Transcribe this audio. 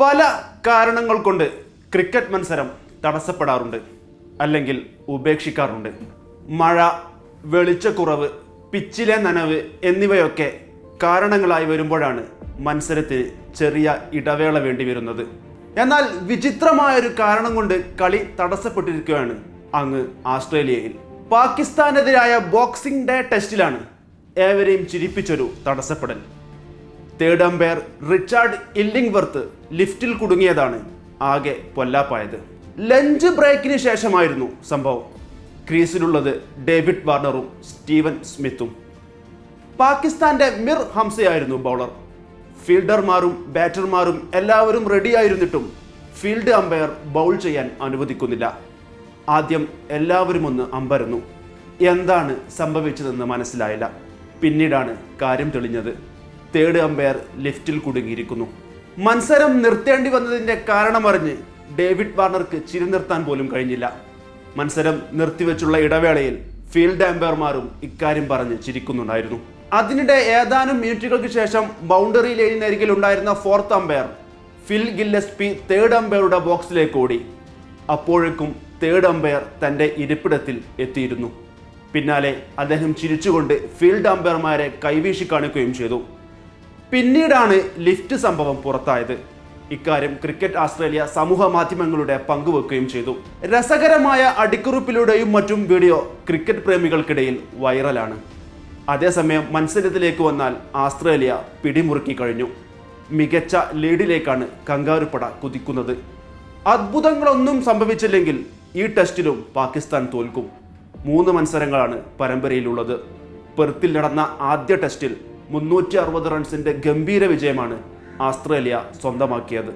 പല കാരണങ്ങൾ കൊണ്ട് ക്രിക്കറ്റ് മത്സരം തടസ്സപ്പെടാറുണ്ട് അല്ലെങ്കിൽ ഉപേക്ഷിക്കാറുണ്ട്. മഴ വെളിച്ചക്കുറവ് പിച്ചിലെ നനവ് എന്നിവയൊക്കെ കാരണങ്ങളായി വരുമ്പോഴാണ് മത്സരത്തിന് ചെറിയ ഇടവേള വേണ്ടി വരുന്നത്. എന്നാൽ വിചിത്രമായൊരു കാരണം കൊണ്ട് കളി തടസ്സപ്പെട്ടിരിക്കുകയാണ് അങ്ങ് ആസ്ട്രേലിയയിൽ. പാകിസ്ഥാനെതിരായ ബോക്സിംഗ് ഡേ ടെസ്റ്റിലാണ് ഏവരെയും ചിരിപ്പിച്ചൊരു തടസ്സപ്പെടൽ. Third umpire Richard Illing Illingworth ലിഫ്റ്റിൽ കുടുങ്ങിയതാണ് ആകെ പൊല്ലാപ്പായത്. ലഞ്ച് ബ്രേക്കിന് ശേഷമായിരുന്നു സംഭവം. ക്രീസിലുള്ളത് ഡേവിഡ് വാർണറും സ്റ്റീവൻ സ്മിത്തും. പാകിസ്ഥാന്റെ മിർ ഹംസയായിരുന്നു ബൗളർ. ഫീൽഡർമാരും ബാറ്റർമാരും എല്ലാവരും റെഡിയായിരുന്നിട്ടും ഫീൽഡ് അമ്പയർ ബൗൾ ചെയ്യാൻ അനുവദിക്കുന്നില്ല. ആദ്യം എല്ലാവരും ഒന്ന് അമ്പരന്നു. എന്താണ് സംഭവിച്ചതെന്ന് മനസ്സിലായില്ല. പിന്നീടാണ് കാര്യം തെളിഞ്ഞത്. തേർഡ് അമ്പയർ ലെഫ്റ്റിൽ കുടുങ്ങിയിരിക്കുന്നു. മത്സരം നിർത്തേണ്ടി വന്നതിന്റെ കാരണമറിഞ്ഞ് ഡേവിഡ് വാർണർക്ക് ചിരി നിർത്താൻ പോലും കഴിഞ്ഞില്ല. മത്സരം നിർത്തിവെച്ചുള്ള ഇടവേളയിൽ ഫീൽഡ് അമ്പയർമാരും ഇക്കാര്യം പറഞ്ഞ് ചിരിക്കുന്നുണ്ടായിരുന്നു. അതിനിടെ ഏതാനും മിനിറ്റുകൾക്ക് ശേഷം ബൗണ്ടറി ലൈനിനരികിൽ ഉണ്ടായിരുന്ന fourth umpire Phil Gillespie third അമ്പയറുടെ ബോക്സിലേക്ക് ഓടി. അപ്പോഴേക്കും തേർഡ് അമ്പയർ തന്റെ ഇരിപ്പിടത്തിൽ എത്തിയിരുന്നു. പിന്നാലെ അദ്ദേഹം ചിരിച്ചുകൊണ്ട് ഫീൽഡ് അമ്പയർമാരെ കൈവീശി കാണിക്കുകയും ചെയ്തു. പിന്നീടാണ് ലിഫ്റ്റ് സംഭവം പുറത്തായത്. ഇക്കാര്യം ക്രിക്കറ്റ് ആസ്ട്രേലിയ സമൂഹ മാധ്യമങ്ങളുടെ പങ്കുവെക്കുകയും ചെയ്തു. രസകരമായ അടിക്കുറിപ്പിലൂടെയും മറ്റും വീഡിയോ ക്രിക്കറ്റ് പ്രേമികൾക്കിടയിൽ വൈറലാണ്. അതേസമയം മത്സരത്തിലേക്ക് വന്നാൽ ആസ്ട്രേലിയ പിടിമുറുക്കി കഴിഞ്ഞു. മികച്ച ലീഡിലേക്കാണ് കങ്കാരുപ്പട കുതിക്കുന്നത്. അത്ഭുതങ്ങളൊന്നും സംഭവിച്ചില്ലെങ്കിൽ ഈ ടെസ്റ്റിലും പാകിസ്ഥാൻ തോൽക്കും. മൂന്ന് മത്സരങ്ങളാണ് പരമ്പരയിലുള്ളത്. പെർത്തിൽ നടന്ന ആദ്യ ടെസ്റ്റിൽ മുന്നൂറ്റി അറുപത് റൺസിന്റെ ഗംഭീര വിജയമാണ് ആസ്ട്രേലിയ സ്വന്തമാക്കിയത്.